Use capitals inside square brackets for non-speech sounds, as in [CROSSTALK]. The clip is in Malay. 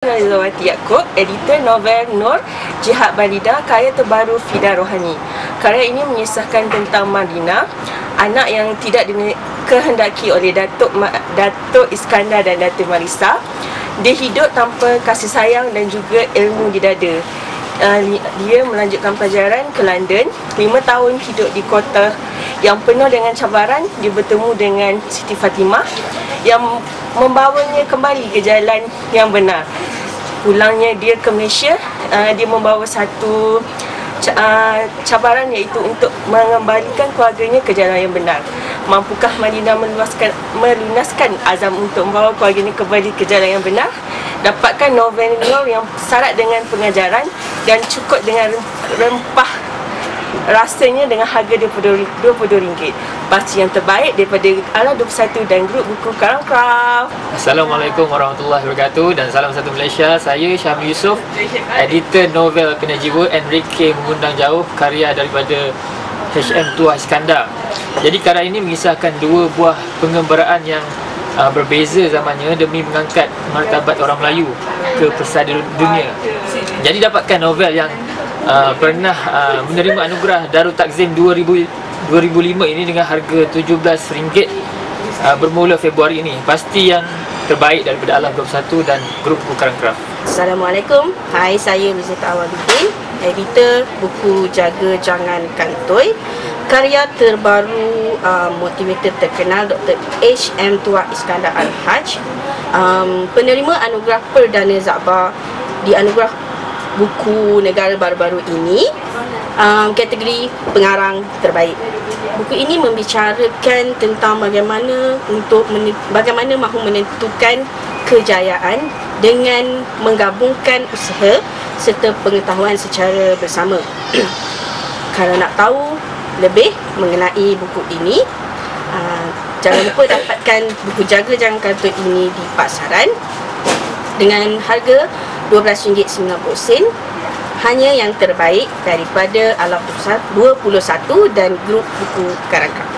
Rizawati Yaakob, editor novel Nur Jihad Balida, karya terbaru Fida Rohani. Karya ini mengisahkan tentang Marina, anak yang tidak dikehendaki oleh Datuk Datuk Iskandar dan Datuk Marisa. Dia hidup tanpa kasih sayang dan juga ilmu di dada. Uh, dia melanjutkan pelajaran ke London, lima tahun hidup di kota yang penuh dengan cabaran. Dia bertemu dengan Siti Fatimah yang membawanya kembali ke jalan yang benar pulangnya dia ke Malaysia uh, dia membawa satu uh, cabaran iaitu untuk mengembalikan keluarganya ke jalan yang benar. Mampukah Madinah meluaskan melunaskan azam untuk membawa keluarganya kembali ke jalan yang benar? Dapatkan novel yang syarat dengan pengajaran dan cukup dengan rempah rasanya dengan harga RM22 baca yang terbaik daripada Ala 21 dan grup buku Karang Craft. Assalamualaikum warahmatullahi wabarakatuh dan salam satu Malaysia. Saya Syamil Yusof editor novel Kena Jiwa Enrique Mengundang Jauh karya daripada HM Tuah Iskandar. Jadi karya ini mengisahkan dua buah pengembaraan yang uh, berbeza zamannya demi mengangkat martabat orang Melayu ke pesada dunia. Jadi dapatkan novel yang uh, pernah uh, menerima anugerah Darul Takzim 2000, 2005 ini dengan harga RM17 uh, bermula Februari ini. Pasti yang terbaik daripada Alam 21 dan grup Bukaran Craft. Assalamualaikum. Hai, saya Lizita Awaludin, editor buku Jaga Jangan Kantoi. Karya terbaru uh, motivator terkenal Dr. H.M. Tua Iskandar Al-Haj. Um, penerima anugerah Perdana Zabah di anugerah buku negara baru-baru ini um, kategori pengarang terbaik. Buku ini membicarakan tentang bagaimana untuk bagaimana mahu menentukan kejayaan dengan menggabungkan usaha serta pengetahuan secara bersama. [CLEARS THROAT] Kalau nak tahu lebih mengenai buku ini, uh, jangan lupa dapatkan buku Jaga Jangan ini di pasaran dengan harga RM12.90 hanya yang terbaik daripada Alam 21 dan grup buku Karangkap.